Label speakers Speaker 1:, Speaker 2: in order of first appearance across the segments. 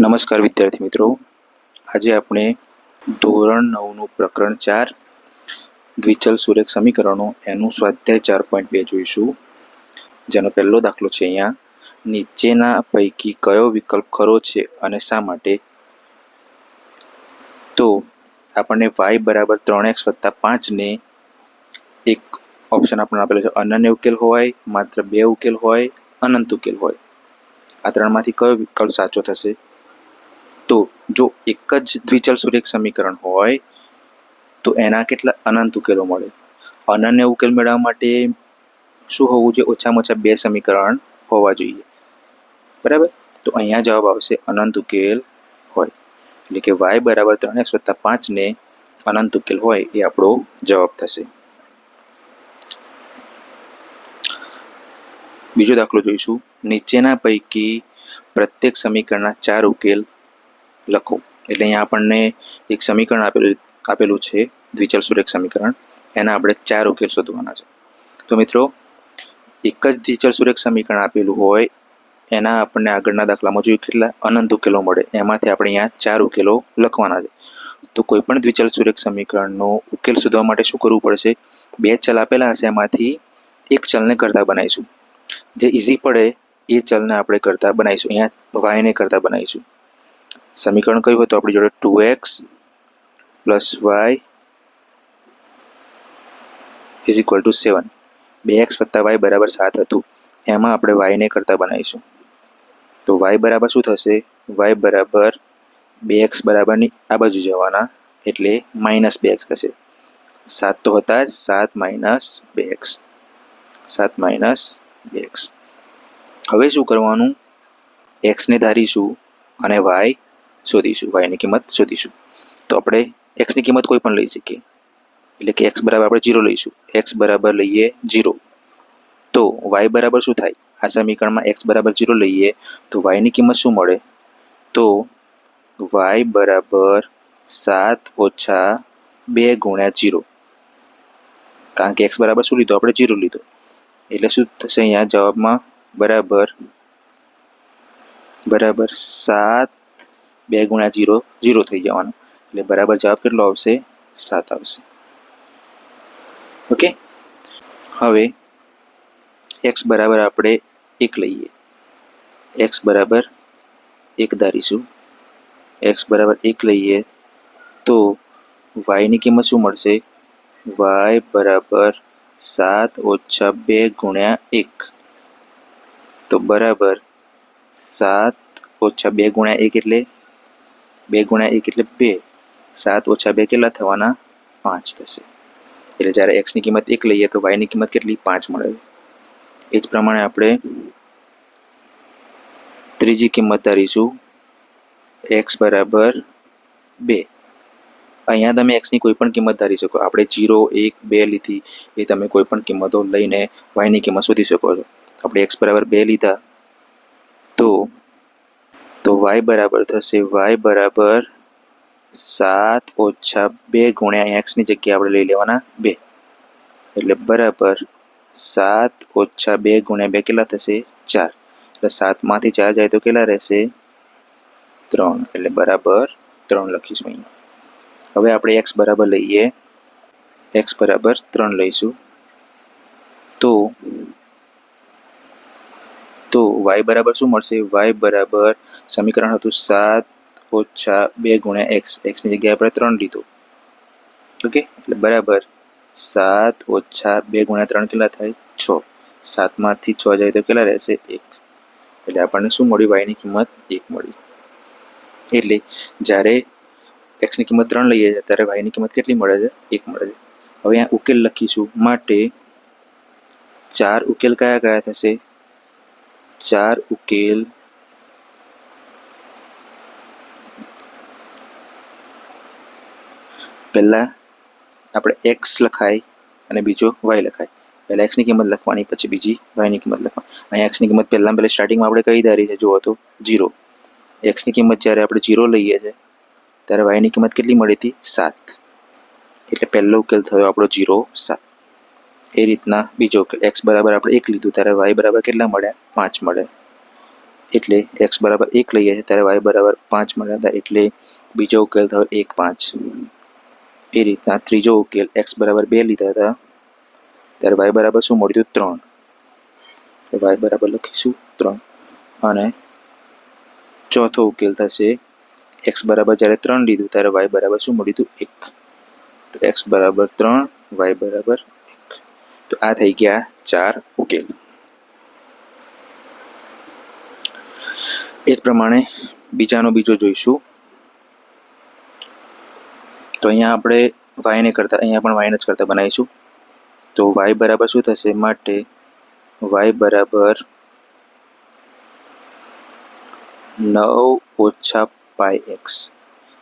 Speaker 1: નમસ્કાર વિદ્યાર્થી મિત્રો. આજે આપણે ધોરણ નવનું પ્રકરણ ચાર, દ્વિચલ સુરેખ સમીકરણો એનું સ્વાધ્યાય ચાર પોઈન્ટ બે જોઈશું. જેનો પહેલો દાખલો છે અહીંયા. નીચેના પૈકી કયો વિકલ્પ ખરો છે અને શા માટે? તો આપણને વાય બરાબર ત્રણ એક્સ વત્તા પાંચને એક ઓપ્શન આપણને આપેલો છે અનન્ય ઉકેલ હોય, માત્ર બે ઉકેલ હોય, અનંત ઉકેલ હોય. આ ત્રણમાંથી કયો વિકલ્પ સાચો થશે? જો એક જ દ્વિચલ સુરેખ સમીકરણ હોય, તો એના કેટલા અનંત ઉકેલો મળે? અનન્ય ઉકેલ મેળવવા માટે શું હોવું જોઈએ? ઓછામાં ઓછા બે સમીકરણ હોવા જોઈએ. બરાબર? તો અહીંયા જવાબ આવશે અનંત ઉકેલ હોય. એટલે કે વાય બરાબર ત્રણ એક્સ વત્તા પાંચને અનંત ઉકેલ હોય એ આપણો જવાબ થશે. બીજો દાખલો જોઈશું. નીચેના પૈકી પ્રત્યેક સમીકરણના ચાર ઉકેલ લખો. એટલે અહીંયા આપણને એક સમીકરણ આપેલું આપેલું છે, દ્વિચલ સુરેખ સમીકરણ. એના આપણે ચાર ઉકેલ શોધવાના છે. તો મિત્રો, એક જ દ્વિચલ સુરેખ સમીકરણ આપેલું હોય, એના આપણને આગળના દાખલામાં જોયું કેટલા અનંત ઉકેલો મળે. એમાંથી આપણે અહીંયા ચાર ઉકેલો લખવાના છે. તો કોઈ પણ દ્વિચલ સુરેખ સમીકરણનો ઉકેલ શોધવા માટે શું કરવું પડશે? બે ચલ આપેલા હશે એમાંથી, એક ચલને કરતા બનાવીશું. જે ઇઝી પડે, એ ચલને આપણે કરતા બનાવીશું. અહીંયા વાયને કરતા બનાવીશું. સમીકરણ કયું હોય તો આપણી જોડે two X plus Y is equal to seven બે એક્સ વત્તા વાય બરાબર સાત હતું. એમાં આપણે વાયને કરતા બનાવીશું. તો વાય બરાબર શું થશે? વાય બરાબર બે એક્સ બરાબરની આ બાજુ જવાના, એટલે માઇનસ બે એક્સ થશે. સાત તો હતા જ, સાત માઇનસ બે એક્સ સાત માઇનસ બે એક્સ હવે શું કરવાનું? એક્સને ધારીશું અને વાય શોધીશું વાયની કિંમત શોધીશું. તો આપણે એક્સની કિંમત કોઈ પણ લઈ શકીએ. એટલે કે એક્સ બરાબર આપણે જીરો લઈશું. એક્સ બરાબર લઈએ જીરો તો વાય બરાબર શું થાય? આ સમીકરણમાં એક્સ બરાબર જીરો લઈએ, તો વાયની કિંમત શું મળે? તો વાય બરાબર સાત ઓછા બે ગુણ્યા જીરો કારણ કે એક્સ બરાબર શું લીધો? આપણે જીરો લીધો. એટલે શું થશે અહીંયા? જવાબમાં બરાબર બરાબર સાત બે ગુણ્યા જીરો જીરો થઈ જવાનો. એટલે બરાબર જવાબ કેટલો આવશે? સાત આવશે. ઓકે? હવે એક્સ બરાબર આપણે એક લઈએ. એક્સ બરાબર એક ધારીશું. એક્સ બરાબર એક લઈએ તો વાયની કિંમત શું મળશે? વાય બરાબર સાત ઓછા બે ગુણ્યા એક. તો બરાબર સાત ઓછા બે ગુણ્યા એક એટલે બે ગુણ્યા એક એટલે બે. સાત ઓછા બે કેટલા થવાના? પાંચ થશે. એટલે જ્યારે એક્સની કિંમત એક લઈએ તો વાયની કિંમત કેટલી? પાંચ મળે. એ જ પ્રમાણે આપણે ત્રીજી કિંમત ધારીશું. એક્સ બરાબર બે. અહીંયા તમે એક્સની કોઈ પણ કિંમત ધારી શકો. આપણે જીરો, એક, બે લીધી. એ તમે કોઈ પણ કિંમતો લઈને વાયની કિંમત શોધી શકો છો. આપણે એક્સ બરાબર બે લીધા. તો વાય બરાબર થશે. વાય બરાબર સાત ઓછા બે ગુણ્યા એક્સની જગ્યાએ આપણે લઈ લેવાના બે. એટલે બરાબર સાત ઓછા બે ગુણ્યા બે કેટલા થશે? ચાર. એટલે સાતમાંથી ચાર જાય તો કેટલા રહેશે? ત્રણ. એટલે બરાબર ત્રણ લખીશું અહીંયા. હવે આપણે એક્સ બરાબર લઈએ. એક્સ બરાબર ત્રણ લઈશું. તો તો વાય બરાબર શું મળશે? વાય બરાબર સમીકરણ હતું સાત ઓછા બે ગુણ્યા એક્સ એક્સની જગ્યાએ આપણે ત્રણ લીધું. ઓકે? એટલે બરાબર સાત ઓછા બે ગુણ્યા ત્રણ કેટલા થાય? છ. સાતમાંથી છ જાય તો કેટલા રહેશે? એક. એટલે આપણને શું મળ્યું? વાયની કિંમત એક મળી. એટલે જ્યારે એક્સની કિંમત ત્રણ લઈએ છીએ, ત્યારે વાયની કિંમત કેટલી મળે છે? એક મળે છે. હવે અહીંયા ઉકેલ લખીશું. માટે ચાર ઉકેલ કયા કયા થશે? ચાર ઉકેલ પહેલાં આપણે એક્સ લખાય અને બીજો વાય લખાય પહેલાં એક્સની કિંમત લખવાની પછી બીજી વાયની કિંમત લખવાની અહીંયા એક્સની કિંમત પહેલાં પહેલાં સ્ટાર્ટિંગમાં આપણે કઈ ધારી છે જુઓ તો જીરો એક્સની કિંમત જ્યારે આપણે જીરો લઈએ છીએ ત્યારે વાયની કિંમત કેટલી મળી હતી? સાત. એટલે પહેલો ઉકેલ થયો આપણો જીરો સાત. એ રીતના બીજો એક્સ બરાબર આપણે એક લીધું ત્યારે વાય બરાબર કેટલા મળ્યા પાંચ મળે. એટલે એક્સ બરાબર એક લઈએ છીએ ત્યારે વાય બરાબર પાંચ મળ્યા હતા એટલે બીજો ઉકેલ થયો એક પાંચ. એ રીતના ત્રીજો ઉકેલ એક્સ બરાબર બે લીધા હતા. ત્યારે વાય બરાબર શું મળ્યું? ત્રણ. વાય બરાબર લખીશું ત્રણ. અને ચોથો ઉકેલ થશે એક્સ બરાબર જ્યારે ત્રણ લીધું ત્યારે વાય બરાબર શું મળ્યું? હતું એક. તો એક્સ બરાબર ત્રણ વાય બરાબર તો આ થઈ ગયા ચાર ઉકેલ એ જ પ્રમાણે બીજાનો બીજો જોઈશું તો અહીંયા આપણે વાયને કરતા અહીંયા પણ વાયને જ કરતા બનાવીશું તો વાય બરાબર શું થશે માટે વાય બરાબર નવ ઓછા પાય એક્સ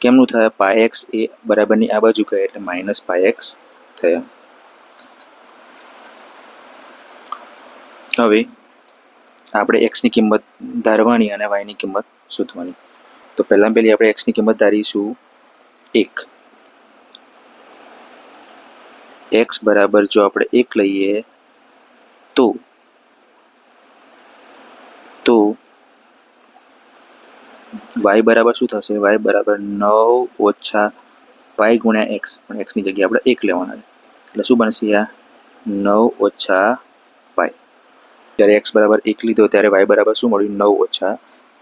Speaker 1: કેમનું થયા પાય એક્સ એ બરાબરની આ બાજુ ગયા એટલે માઇનસ પાય એક્સ થયા હવે આપણે એક્સની કિંમત ધારવાની અને વાયની કિંમત શોધવાની. તો પહેલાં પહેલી આપણે એક્સની કિંમત ધારીશું એક. એક્સ બરાબર જો આપણે એક લઈએ તો તો વાય બરાબર શું થશે? વાય બરાબર નવ ઓછા વાય ગુણ્યા એક્સ પણ એક્સની જગ્યાએ આપણે એક લેવાના છે. એટલે શું બનશે આ? નવ ઓછા જ્યારે એક્સ બરાબર એક લીધો ત્યારે વાય બરાબર શું મળ્યું? નવ ઓછા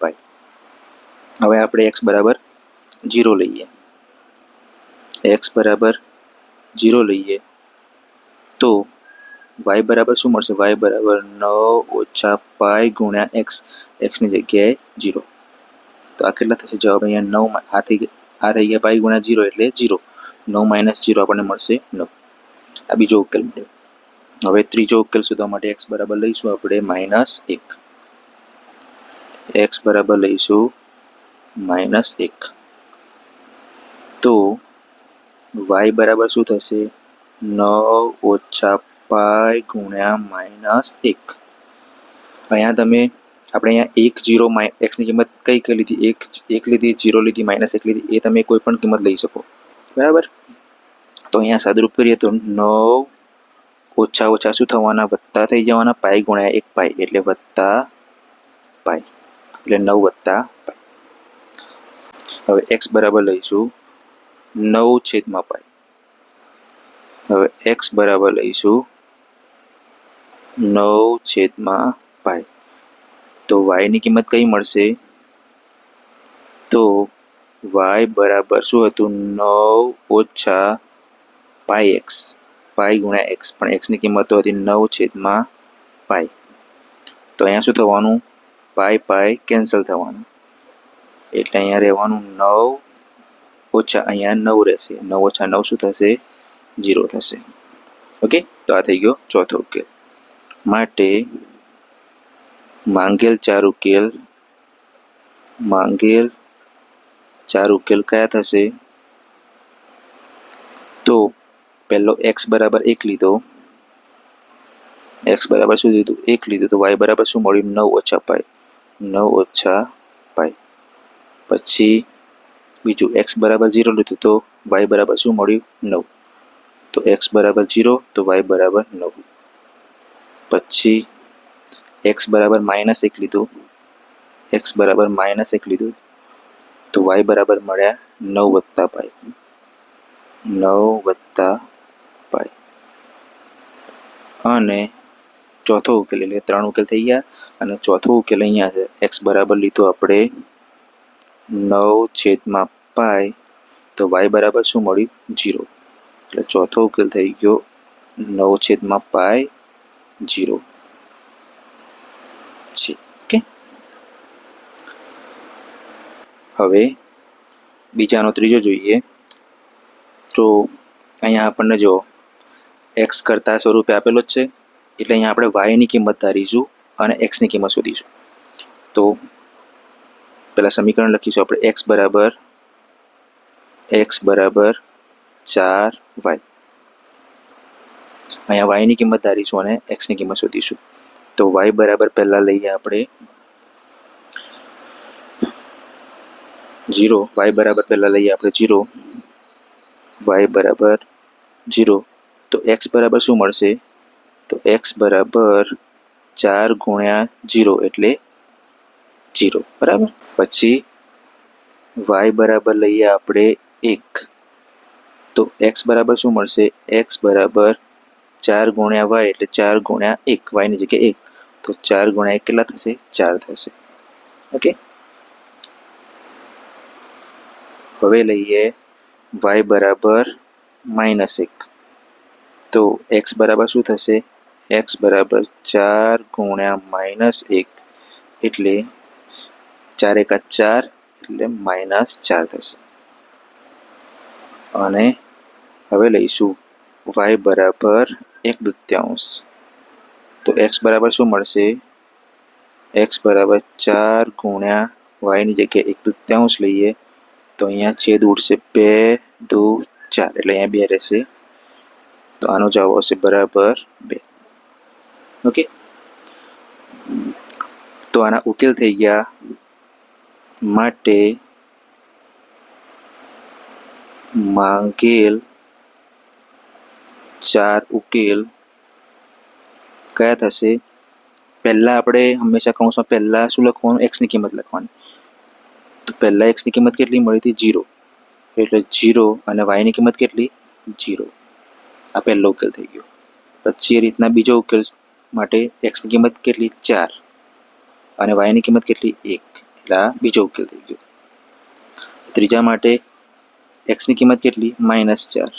Speaker 1: પાય. હવે આપણે એક્સ બરાબર જીરો લઈએ. એક્સ બરાબર જીરો લઈએ તો વાય બરાબર શું મળશે? વાય બરાબર નવ ઓછા પાય ગુણ્યા એક્સ એક્સની જગ્યાએ જીરો તો આ કેટલા થશે? જવાબ અહીંયા નવ આ થઈ આ થઈ ગયા પાઈ ગુણ્યા જીરો એટલે જીરો નવ માઇનસ જીરો આપણને મળશે નવ. આ બીજો ઉકેલ મળ્યો. હવે ત્રીજો ઉકેલ શોધવા માટે એક્સ બરાબર લઈશું આપણે માઇનસ એક. એક્સ બરાબર લઈશું માઇનસ એક. તો વાય બરાબર શું થશે? નવ ઓછા પાય ગુણ્યા માઇનસ એક. અહીંયા તમે, આપણે અહીંયા એક જીરો એક્સની કિંમત કઈ કઈ લીધી? એક એક લીધી, જીરો લીધી માઇનસ એક લીધી, એ તમે કોઈ પણ કિંમત લઈ શકો. બરાબર? તો અહીંયા સાદરૂપ કરીએ તો નવ ઓછા ઓછા શું થવાના? વત્તા થઈ જવાના પાય ગુણ્યા એક પાય એટલે વત્તા પાય એટલે નવ વત્તા પાય હવે એક્સ બરાબર લઈશું નવ છેદમાં પાય હવે એક્સ બરાબર લઈશું નવ છેદમાં પાય તો વાયની કિંમત કઈ મળશે? તો વાય બરાબર શું હતું? નવ ઓછા પાય એક્સ. પાય ગુણ્યા એક્સ, પણ એક્સની કિંમત હતી નવ છેદમાં પાય તો અહીંયા શું થવાનું? પાય પાય કેન્સલ થવાનું. એટલે અહીંયા રહેવાનું નવ ઓછા અહીંયા નવ રહેશે. નવ ઓછા નવ શું થશે? જીરો થશે. ઓકે? તો આ થઈ ગયો ચોથો ઉકેલ. માટે માંગેલ ચાર ઉકેલ, માંગેલ ચાર ઉકેલ કયા થશે? તો પહેલો એક્સ બરાબર એક લીધો. એક્સ બરાબર શું લીધું? એક લીધું. તો વાય બરાબર શું મળ્યું? નવ ઓછા પાય. નવ ઓછા પાય. પછી બીજું એક્સ બરાબર ઝીરો લીધું તો વાય બરાબર શું મળ્યું? નવ. તો એક્સ બરાબર ઝીરો તો વાય બરાબર નવ. પછી એક્સ બરાબર માઇનસ એક લીધું. એક્સ બરાબર માઇનસ એક લીધું. તો વાય બરાબર મળ્યા નવ વત્તા પાય. નવ વત્તા પાય અને ચોથો ઉકેલ, એટલે ત્રણ ઉકેલ થઈ ગયા. અને ચોથો ઉકેલ અહીંયા છે. એક્સ બરાબર લીધો આપણે નવ છેદમાં પાય. તો વાય બરાબર શું મળ્યું? જીરો એટલે ચોથો ઉકેલ થઈ ગયો નવ છેદમાં પાય જીરો છે. ઓકે? હવે બીજાનો ત્રીજો જોઈએ. તો અહીંયા આપણને જો એક્સ કરતા સ્વરૂપે આપેલો જ છે. એટલે અહીંયા આપણે વાયની કિંમત ધારીશું અને એક્સની કિંમત શોધીશું. તો પહેલાં સમીકરણ લખીશું આપણે એક્સ બરાબર એક્સ બરાબર ચાર વાય અહીંયા વાયની કિંમત ધારીશું અને એક્સની કિંમત શોધીશું. તો વાય બરાબર પહેલાં લઈએ આપણે જીરો વાય બરાબર પહેલાં લઈએ આપણે જીરો વાય બરાબર જીરો તો એક્સ બરાબર શું મળશે? તો એક્સ બરાબર ચાર ગુણ્યા જીરો એટલે જીરો બરાબર? પછી વાય બરાબર લઈએ આપણે એક. તો એક્સ બરાબર શું મળશે? એક્સ બરાબર ચાર ગુણ્યા વાય એટલે ચાર ગુણ્યા એક વાયની જગ્યાએ એક. તો ચાર ગુણ્યા એક કેટલા થશે? ચાર થશે. ઓકે? હવે લઈએ વાય બરાબર માઇનસ એક. તો એક્સ બરાબર શું થશે? એક્સ બરાબર ચાર ગુણ્યા માઇનસ એક. એટલે ચાર એકા ચાર એટલે માઇનસ ચાર થશે. અને હવે લઈશું વાય બરાબર એક દૃત્યાંશ. તો એક્સ બરાબર શું મળશે? એક્સ બરાબર ચાર ગુણ્યા વાયની જગ્યાએ એક દૃત્યાંશ લઈએ, તો અહીંયા છેદ ઉડશે બે, દો, ચાર. એટલે અહીંયા બે રહેશે. તો આનો જવાબ આવશે બરાબર બે ઓકે તો આના ઉકેલ થઈ ગયા માટે માંગેલ ચાર ઉકેલ કયા થશે પહેલા આપણે હંમેશા કૌંસમાં પહેલા શું લખવાનું એક્સની કિંમત લખવાની તો પહેલા એક્સની કિંમત કેટલી મળી હતી જીરો એટલે જીરો અને વાયની કિંમત કેટલી જીરો આ પહેલો ઉકેલ થઈ ગયો. પછી એ રીતના બીજો ઉકેલ માટે એક્સની કિંમત કેટલી? ચાર. અને વાયની કિંમત કેટલી? એક. એટલે આ બીજો ઉકેલ થઈ ગયો. ત્રીજા માટે એક્સની કિંમત કેટલી? માઇનસ ચાર.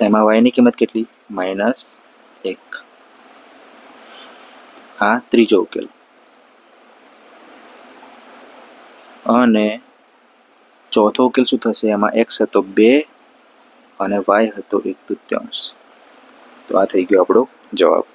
Speaker 1: એમાં વાયની કિંમત કેટલી? માઇનસ એક. આ ત્રીજો ઉકેલ. અને ચોથો ઉકેલ શું થશે? એમાં એક્સ હતો બે અને વાય હતો એક તૃત્યાંશ. તો આ થઈ ગયો આપણો જવાબ.